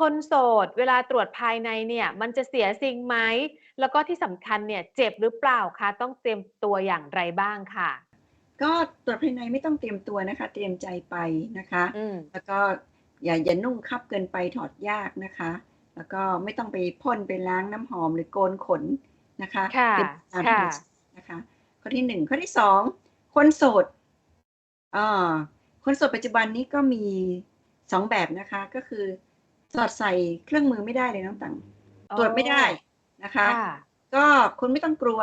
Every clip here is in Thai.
คนโสดเวลาตรวจภายในเนี่ย มันจะเสียสิ่งไหม แล้วก็ที่สำคัญเนี่ยเจ็บหรือเปล่าคะ ต้องเตรียมตัวอย่างไรบ้างค่ะ ก็ตรวจภายในไม่ต้องเตรียมตัวนะคะ เตรียมใจไปนะคะอืมแล้วก็อย่าอย่านุ่งคับเกินไปถอดยากนะคะ แล้วก็ไม่ต้องไปพ่นไปล้างน้ำหอมหรือโกนขนนะคะค่ะเป็นตามธรรมค่ะชาตินะคะ ข้อที่หนึ่งข้อที่สองคนโสดอ่าคนโสดปัจจุบันนี้ก็มีสองแบบนะคะก็คือ สอดใส่เครื่องมือไม่ได้เลยน้องตังตรวจไม่ได้นะคะค่ะก็คุณไม่ต้องกลัว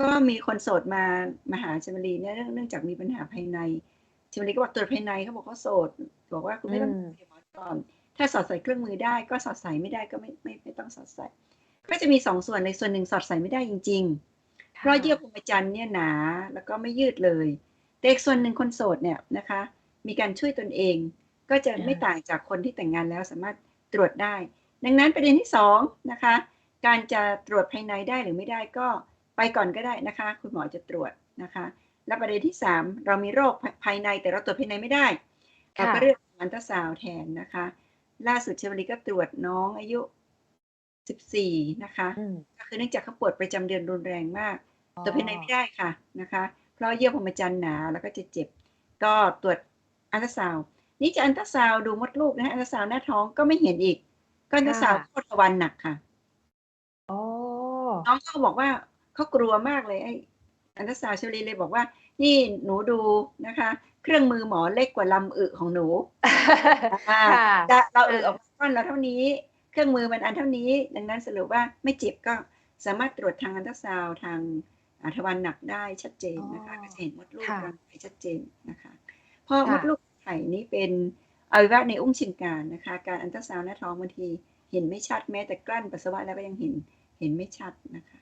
ก็มีคนโสดมามาหาชมรีเนี่ยเนื่องเนื่องจากมีปัญหาภายในชมรีก็บอกตรวจภายในเขาบอกเขาโสด บอกว่าคุณไม่ต้องอืมเสียหมอก่อนถ้าสอดใส่เครื่องมือได้ก็สอดใส่ไม่ได้ก็ไม่ไม่ไม่ต้องสอดใส่ ก็จะมีสองส่วนในส่วนหนึ่งสอดใส่ไม่ได้จริง ๆ เพราะเยื่อพรหมจรรย์เนี่ยหนาแล้วก็ไม่ยืดเลยแต่อีกส่วนหนึ่งคนโสดเนี่ยนะคะ มีการช่วยตนเอง ก็จะไม่ต่างจากคนที่แต่งงานแล้วสามารถตรวจได้ ดังนั้นประเด็นที่สองนะคะ การจะตรวจภายในได้หรือไม่ได้ก็ไปก่อนก็ได้นะคะ คุณหมอจะตรวจนะคะ และประเด็นที่สามเรามีโรคภายในแต่เราตรวจภายในไม่ได้เราก็ค่ะเลือกอันตราซาวด์แทนนะคะ ล่าสุดเชวลีก็ตรวจน้องอายุ 14 นะคะอืมก็คือเนื่องจากเขาปวดประจำเดือนรุนแรงมากตรวจภายในไม่ได้ค่ะนะคะ เพราะเยื่อพรหมจรรย์หนาแล้วก็จะเจ็บ ก็ตรวจอัลตราซาวด์ นี่จะอัลตราซาวด์ดูมดลูกนะฮะอัลตราซาวด์หน้าท้องก็ไม่เห็นอีก ก็อัลตราซาวด์ค่ะโคตรทวันหนักค่ะโอ้น้องเขาบอกว่าเขากลัวมากเลยไอ้อันตราซาวด์เชลีเลยบอกว่า นี่หนูดูนะคะ เครื่องมือหมอเล็กกว่าลำอึของหนูอ่าค่ะจะเราอึออกมาก้อนเราเท่านี้ เครื่องมือมันอันเท่านี้ ดังนั้นสรุปว่าไม่เจ็บก็สามารถตรวจทางอันตราซาวด์ทางอ่าทวารหนักได้ชัดเจนนะคะอ๋อก็จะเห็นมดลูกค่ะรังไข่ชัดเจนนะคะเพราะค่ะมดลูกไข่นี่เป็นอวัยวะในอุ้งเชิงกรานนะคะ การอันตราซาวน์หน้าท้องบางทีเห็นไม่ชัดแม้แต่กลั้นปัสสาวะแล้วก็ยังเห็นเห็นไม่ชัดนะคะ